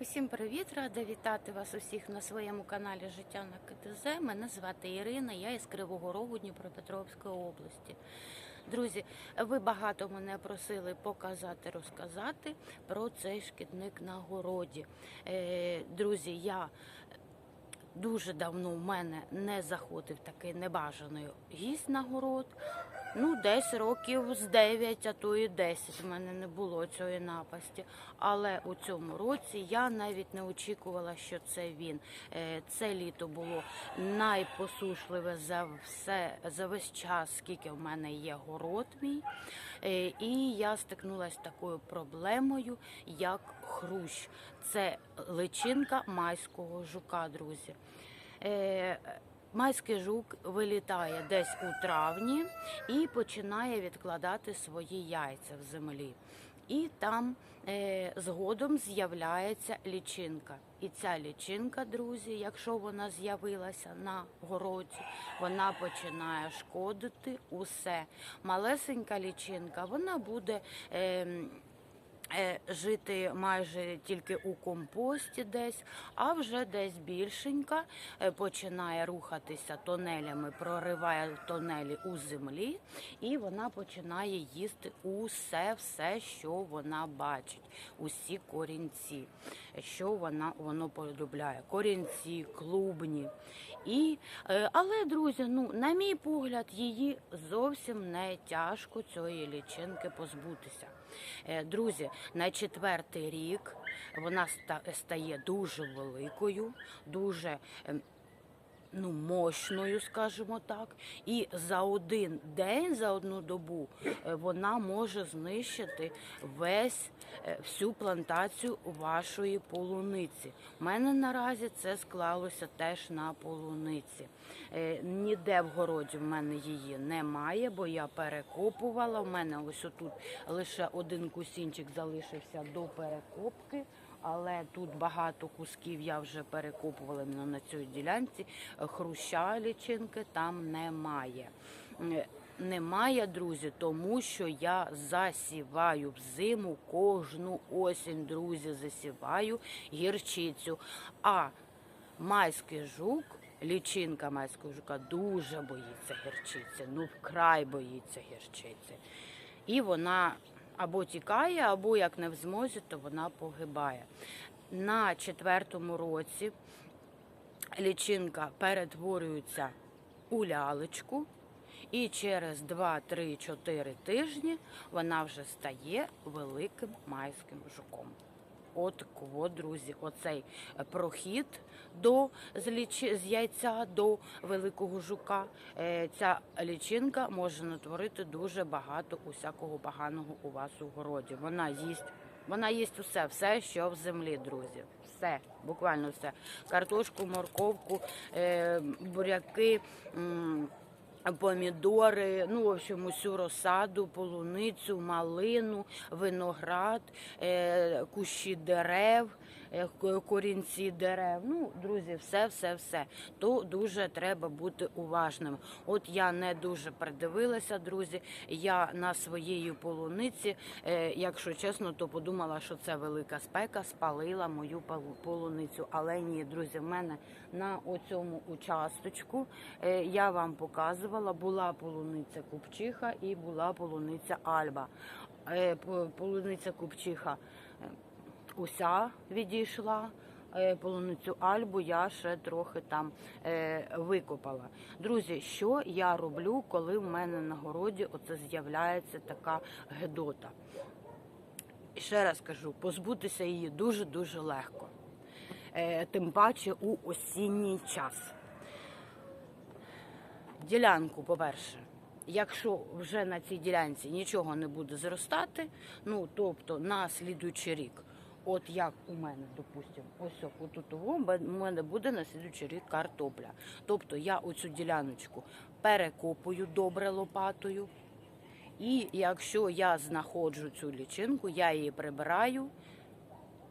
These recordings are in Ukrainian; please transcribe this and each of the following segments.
Усім привіт! Рада вітати вас усіх на своєму каналі Життя на КТЗ. Мене звати Ірина, я із Кривого Рогу Дніпропетровської області. Друзі, ви багато мене просили показати, розказати про цей шкідник на городі. Е, Друзі, я дуже давно в мене не заходив такий небажаний гість на город. Ну, десь років з 9, а то і 10 в мене не було цієї напасті. Але у цьому році я навіть не очікувала, що це він. Е, Це літо було найпосушливе за все за весь час, скільки в мене є город мій. Е, І я стикнулася з такою проблемою, як хрущ. Це личинка майського жука, друзі. Майський жук вилітає десь у травні і починає відкладати свої яйця в землі. І там е, згодом з'являється лічинка. І ця лічинка, друзі, якщо вона з'явилася на городі, вона починає шкодити усе. Малесенька лічинка, вона буде. Е, жити майже тільки у компості десь, а вже десь більшенька е, починає рухатися тонелями, прориває тонелі у землі, і вона починає їсти усе, все, що вона бачить, усі корінці, що вона воно полюбляє. Корінці, клубні. І, е, але, друзі, ну, на мій погляд, її зовсім не тяжко цієї лічинки позбутися. Е, Друзі, на четвертий рік вона стає дуже великою, дуже ем, ну, мощною, скажімо так. І за один день, за одну добу, е, вона може знищити весь е, всю плантацію вашої полуниці. У мене наразі це склалося теж на полуниці. Е, Ніде в городі в мене її немає, бо я перекопувала. У мене ось отут лише один кусінчик залишився до перекопки. Але тут багато кусків я вже перекопувала на цій ділянці. Хруща лічинки там немає. Немає, друзі, тому що я засіваю взиму кожну осінь, друзі, засіваю гірчицю. А майський жук, лічинка майського жука дуже боїться гірчиці, ну вкрай боїться гірчиці. І вона або тікає, або як не в змозі, то вона погибає. На четвертому році лічинка перетворюється у лялечку, і через 2, 3, 4 тижні вона вже стає великим майським жуком. От кого, друзі, оцей е, прохід до з, ліч- з яйця до великого жука. е, Ця лічинка може натворити дуже багато усякого поганого у вас у городі. Вона їсть, вона їсть усе, все, що в землі, друзі. Все, буквально все. Картошку, морковку, е, буряки. Помідори, ну, в общем, усю розсаду, полуницю, малину, виноград, е, кущі дерев, корінці дерев. Ну, друзі, все, все, все. То дуже треба бути уважним. От я не дуже придивилася, друзі. Я на своїй полуниці, е, якщо чесно, то подумала, що це велика спека, спалила мою полуницю. Але ні, друзі, в мене на оцьому участочку е, я вам показувала, була полуниця купчиха і була полуниця Альба. Е, Полуниця купчиха уся відійшла. е, Полуницю Альбу я ще трохи там е, викопала. Друзі, що я роблю, коли в мене на городі оце з'являється така гедота? Ще раз кажу, позбутися її дуже-дуже легко. Е, тим паче у осінній час. Ділянку, по-перше, якщо вже на цій ділянці нічого не буде зростати, ну тобто на слідуючий рік, от як у мене, допустимо, ось отут у мене буде на слідуючий рік картопля. Тобто я оцю діляночку перекопую добре лопатою. І якщо я знаходжу цю лічинку, я її прибираю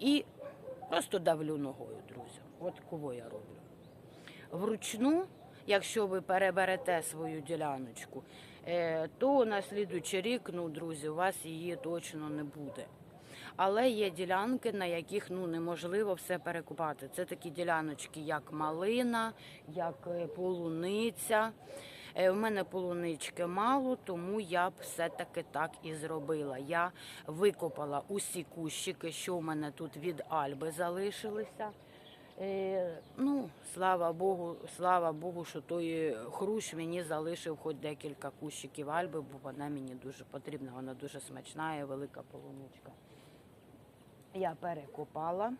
і просто давлю ногою, друзі. От кого я роблю. Вручну, якщо ви переберете свою діляночку, е, то на слідуючий рік, ну, друзі, у вас її точно не буде. Але є ділянки, на яких ну неможливо все перекупати. Це такі діляночки, як малина, як е, полуниця. Е, У мене полунички мало, тому я б все-таки так і зробила. Я викопала усі кущики, що в мене тут від Альби залишилися. Е, ну, слава Богу, слава Богу, що той хрущ мені залишив хоч декілька кущиків Альби, бо вона мені дуже потрібна, вона дуже смачна і велика полуничка. Я перекопала.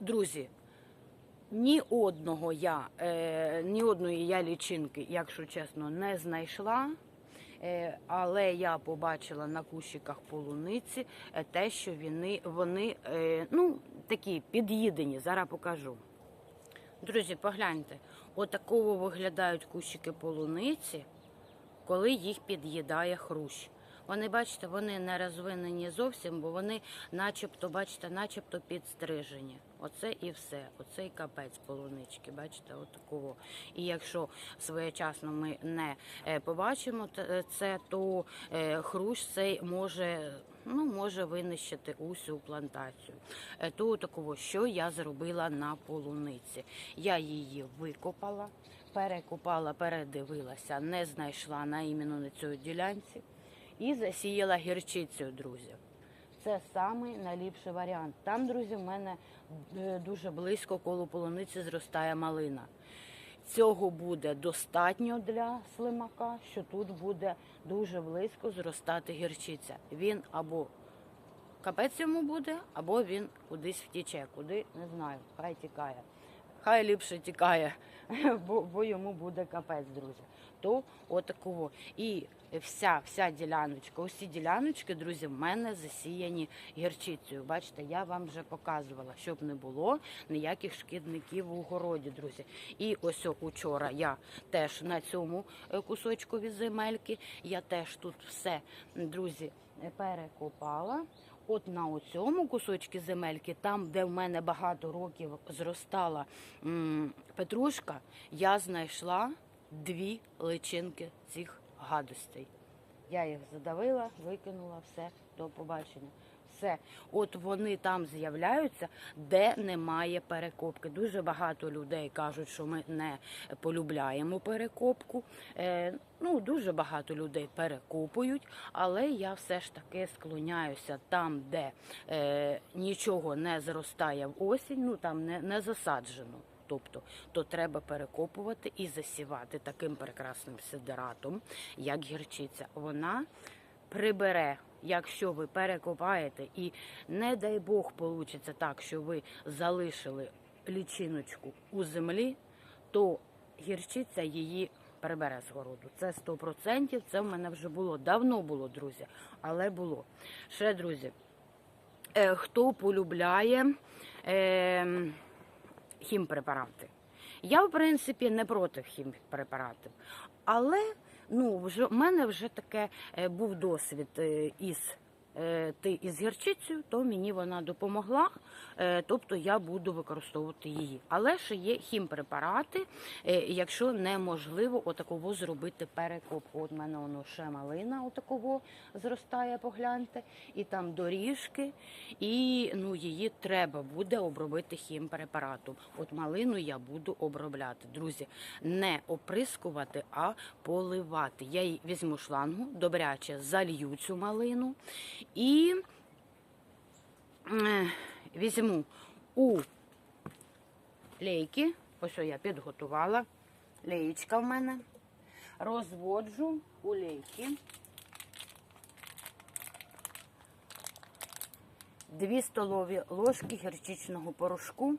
Друзі, ні одного я, е, ні одної я лічинки, якщо чесно, не знайшла. Е, але я побачила на кущиках полуниці е, те, що вони, вони е, ну, такі під'їдені. Зараз покажу. Друзі, погляньте, отакого виглядають кущики полуниці, коли їх під'їдає хрущ. Вони, бачите, вони не розвинені зовсім, бо вони начебто, бачите, начебто підстрижені. Оце і все. Оце і капець полунички, бачите, отакого. І якщо своєчасно ми не е, побачимо це, то е, хрущ цей може. Ну, може винищити усю плантацію. Е, То такого, що я зробила на полуниці. Я її викопала, перекопала, передивилася, не знайшла на іменно на цій ділянці і засіяла гірчицею, друзі. Це самий найліпший варіант. Там, друзі, в мене е, дуже близько коло полуниці зростає малина. Цього буде достатньо для слимака, що тут буде дуже близько зростати гірчиця. Він або капець йому буде, або він кудись втіче. Куди не знаю, хай тікає. Хай ліпше тікає, бо, бо йому буде капець, друзі. То отакого. І вся, вся діляночка, усі діляночки, друзі, в мене засіяні гірчицею. Бачите, я вам вже показувала, щоб не було ніяких шкідників у городі, друзі. І ось учора я теж на цьому е, кусочку від земельки, я теж тут все, друзі, перекопала. От на оцьому кусочку земельки, там, де в мене багато років зростала петрушка, я знайшла дві личинки цих гадостей. Я їх задавила, викинула, все, до побачення. Все, от вони там з'являються, де немає перекопки. Дуже багато людей кажуть, що ми не полюбляємо перекопку. Е, ну, дуже багато людей перекопують, але я все ж таки склоняюся там, де е, нічого не зростає в осінь, ну там не, не засаджено. Тобто, то треба перекопувати і засівати таким прекрасним сидератом, як гірчиця. Вона прибере, якщо ви перекопаєте, і не дай Бог получиться так, що ви залишили лічиночку у землі, то гірчиця її прибере з городу. Це 100%, це в мене вже було. Давно було, друзі, але було. Ще, друзі, е, хто полюбляє. Е, хімпрепарати. Я, в принципі, не проти хімпрепаратів. Але ну, вже, в мене вже таке е, був досвід е, із, ти із гірчицею, то мені вона допомогла, е, тобто я буду використовувати її. Але ще є хімпрепарати, е, якщо неможливо отаково зробити перекопку. От мене воно ще малина отаково зростає, погляньте, і там доріжки, і ну, її треба буде обробити хімпрепаратом. От малину я буду обробляти. Друзі, не оприскувати, а поливати. Я їй візьму шлангу, добряче залью цю малину і е, візьму у лейки, ось я підготувала, леєчка в мене, розводжу у лейки. Дві столові ложки гірчичного порошку,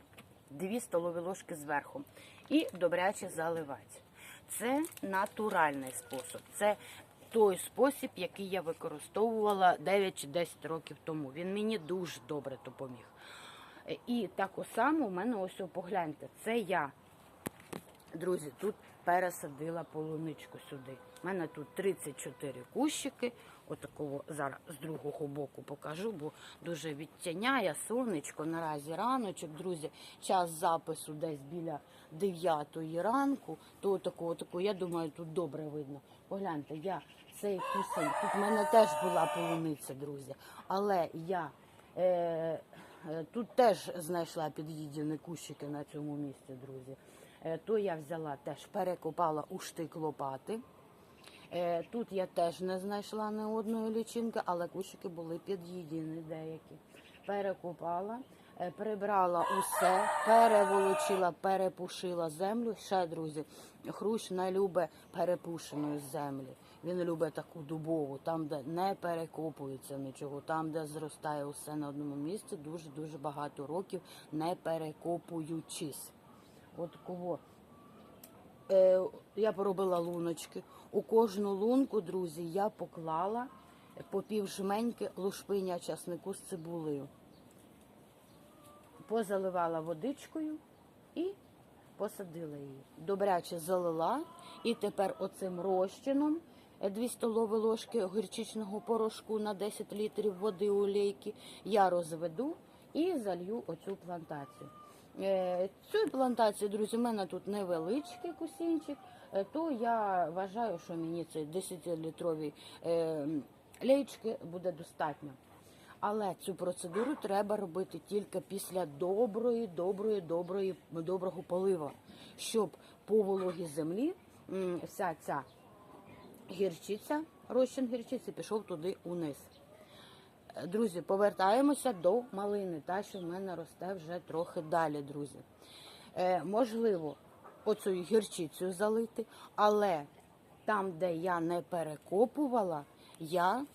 дві столові ложки зверху. І добряче заливати. Це натуральний спосіб. Це той спосіб, який я використовувала 9 чи 10 років тому. Він мені дуже добре допоміг. Е, І так само у мене ось погляньте, це я Друзі, тут пересадила полуничку сюди. У мене тут 34 кущики. Отакого зараз з другого боку покажу, бо дуже відтяняє сонечко. Наразі раночок, друзі. Час запису десь біля 9 ранку. То такого, такого, я думаю, тут добре видно. Погляньте, я цей кусень. Тут в мене теж була полуниця, друзі. Але я е, е, тут теж знайшла під'їдені кущики на цьому місці, друзі. Е, то я взяла теж перекопала у штик лопати. Е, Тут я теж не знайшла ні одної лічинки, але кущики були під'їдені деякі. Перекопала, е, прибрала усе, переволочила, перепушила землю. Ще, друзі, хрущ не любить перепушеної землі. Він любить таку дубову, там, де не перекопується нічого, там, де зростає усе на одному місці, дуже-дуже багато років не перекопуючись. От кого е, я поробила луночки. У кожну лунку, друзі, я поклала по пів жменьки лушпиня часнику з цибулею. Позаливала водичкою і посадила її. Добряче залила. І тепер оцим розчином 2 столові ложки гірчичного порошку на 10 літрів води олійки я розведу і залью оцю плантацію. Е, Цю плантацію, друзі, у мене тут невеличкий кусінчик, е, то я вважаю, що мені цей 10-літрові леєчки буде достатньо. Але цю процедуру треба робити тільки після доброї, доброї, доброї, доброго полива, щоб по вологій землі вся ця гірчиця, розчин гірчиці пішов туди униз. Е, Друзі, повертаємося до малини, та що в мене росте вже трохи далі, друзі. Е, можливо, оцю гірчицю залити, але там, де я не перекопувала, я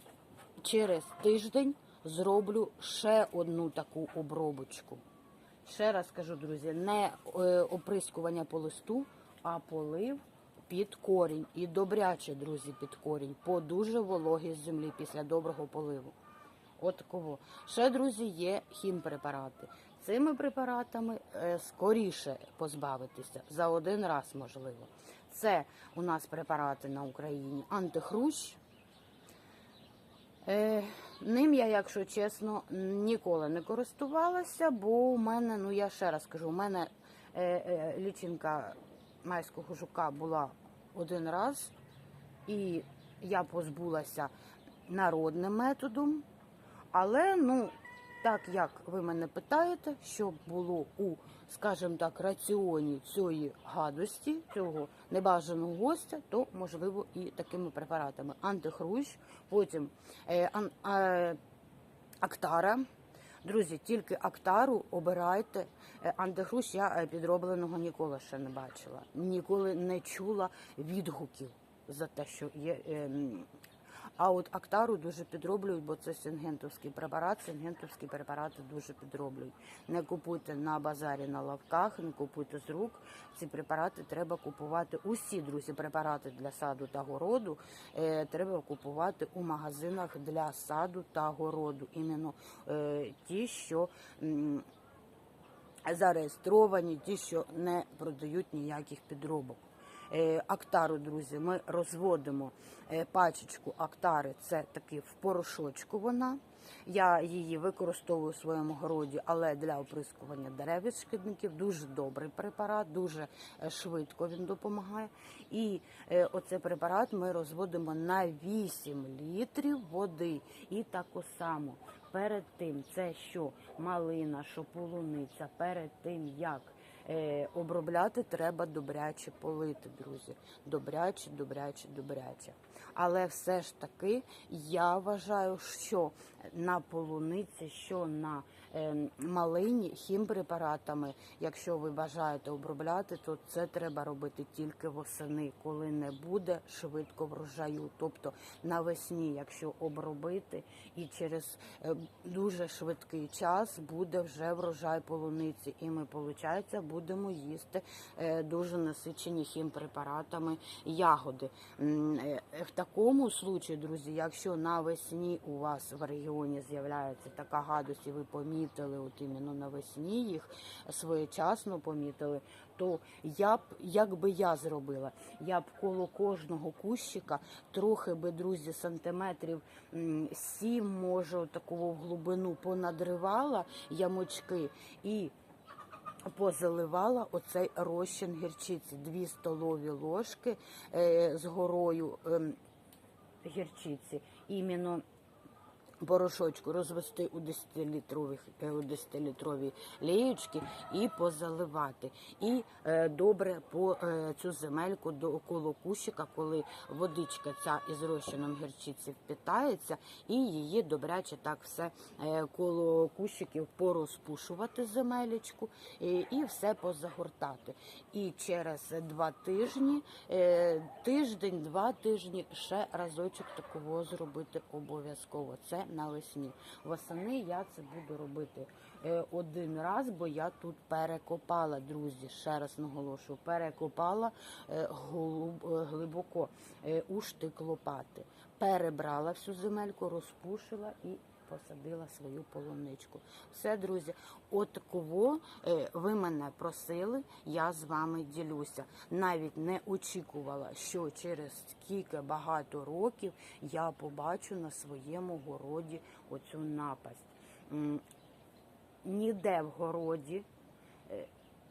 через тиждень зроблю ще одну таку обробочку. Ще раз кажу, друзі, не е, оприскування по листу, а полив під корінь. І добряче, друзі, під корінь, по дуже вологій землі після доброго поливу. От кого. Ще, друзі, є хімпрепарати. Цими препаратами е, скоріше позбавитися за один раз, можливо. Це у нас препарати на Україні антихрущ. Е, ним я, якщо чесно, ніколи не користувалася, бо у мене, ну я ще раз кажу, у мене е, е, лічинка майського жука була один раз, і я позбулася народним методом. Але ну, так як ви мене питаєте, що було у, скажімо так, раціоні цієї гадості, цього небажаного гостя, то можливо і такими препаратами. Антихрущ, потім е, ан, е, актара. Друзі, тільки актару обирайте. андегрусь я е, підробленого ніколи ще не бачила. Ніколи не чула відгуків за те, що є. А от актару дуже підроблюють, бо це сингентовський препарат. Сингентовські препарати дуже підроблюють. Не купуйте на базарі на лавках, не купуйте з рук. Ці препарати треба купувати. Усі друзі, препарати для саду та городу е, треба купувати у магазинах для саду та городу. Іменно е, ті, що м, зареєстровані, ті, що не продають ніяких підробок. Е, Актару, друзі, ми розводимо е, пачечку актари, це таки в порошочку вона. Я її використовую у своєму городі, але для оприскування дерев від шкідників дуже добрий препарат, дуже е, швидко він допомагає. І оцей препарат ми розводимо на 8 літрів води. І таку саму перед тим, це що малина, що полуниця, перед тим як обробляти, треба добряче полити, друзі. Добряче, добряче, добряче. Але все ж таки я вважаю, що на полуниці, що на е, малині хімпрепаратами, якщо ви бажаєте обробляти, то це треба робити тільки восени, коли не буде швидко врожаю. Тобто навесні, якщо обробити, і через е, дуже швидкий час буде вже врожай полуниці, і ми, виходить, будемо їсти е, дуже насичені хімпрепаратами ягоди. Е, В такому случаї, друзі, якщо навесні у вас в регіоні з'являється така гадость, і ви помітили, от іменно навесні їх своєчасно помітили, то я б, як би я зробила, я б коло кожного кущика трохи би, друзі, сантиметрів сім, може, в глибину понадривала ямочки і позаливала оцей розчин гірчиці, дві столові ложки е, з горою. ем, гірчиці іменно порошочку розвести у 10-літрових е, у 10-літрові лієчки і позаливати. І е, добре по е, цю земельку до около кущика, коли водичка ця із розчином гірчиці впітається, і її добряче так все е, коло кущиків порозпушувати земелечку е, і все позагортати. І через два тижні, е, тиждень-два тижні ще разочок такого зробити обов'язково. Це навесні. Восени я це буду робити е, один раз, бо я тут перекопала, друзі. Ще раз наголошую, перекопала е, е, глибоко у штик лопати. Перебрала всю земельку, розпушила і посадила свою полуничку. Все, друзі, от кого е, ви мене просили, я з вами ділюся. Навіть не очікувала, що через скільки багато років я побачу на своєму городі оцю напасть. Ніде в городі е,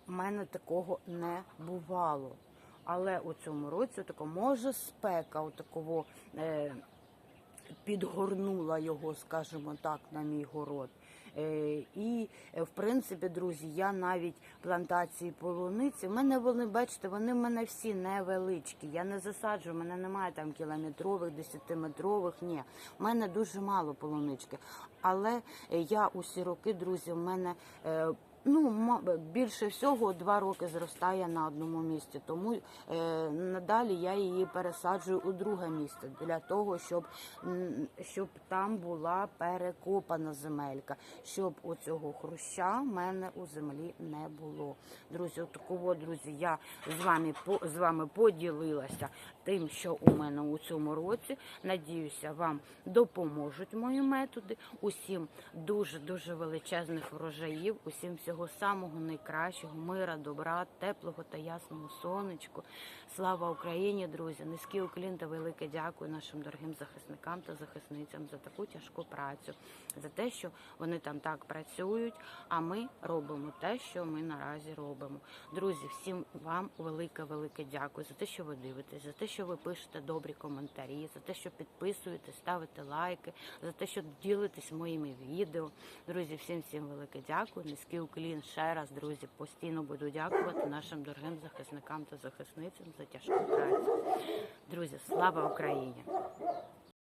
в мене такого не бувало. Але у цьому році може спека у такого е, підгорнула його, скажімо так, на мій город. Е, І, е, в принципі, друзі, я навіть плантації полуниці. В мене вони, бачите, вони в мене всі невеличкі. Я не засаджую, в мене немає там кілометрових, десятиметрових. Ні, в мене дуже мало полунички. Але е, я усі роки, друзі, в мене. Ну, більше всього два роки зростає на одному місці, тому е, надалі я її пересаджую у друге місце для того, щоб, щоб там була перекопана земелька, щоб у цього хруща в мене у землі не було. Друзі, такого, друзі, я з вами по з вами поділилася тим, що у мене у цьому році. Надіюся, вам допоможуть мої методи. Усім дуже дуже величезних врожаїв, усім всього самого найкращого, мира, добра, теплого та ясного сонечку. Слава Україні, друзі! Низький уклін та велике дякую нашим дорогим захисникам та захисницям за таку тяжку працю, за те, що вони там так працюють. А ми робимо те, що ми наразі робимо. Друзі, всім вам велике, велике дякую за те, що ви дивитесь, за те, що ви пишете добрі коментарі, за те, що підписуєте, ставите лайки, за те, що ділитесь моїми відео. Друзі, всім всім велике дякую. Низький уклін ще раз, друзі, постійно буду дякувати нашим дорогим захисникам та захисницям за тяжку працю. Друзі, слава Україні!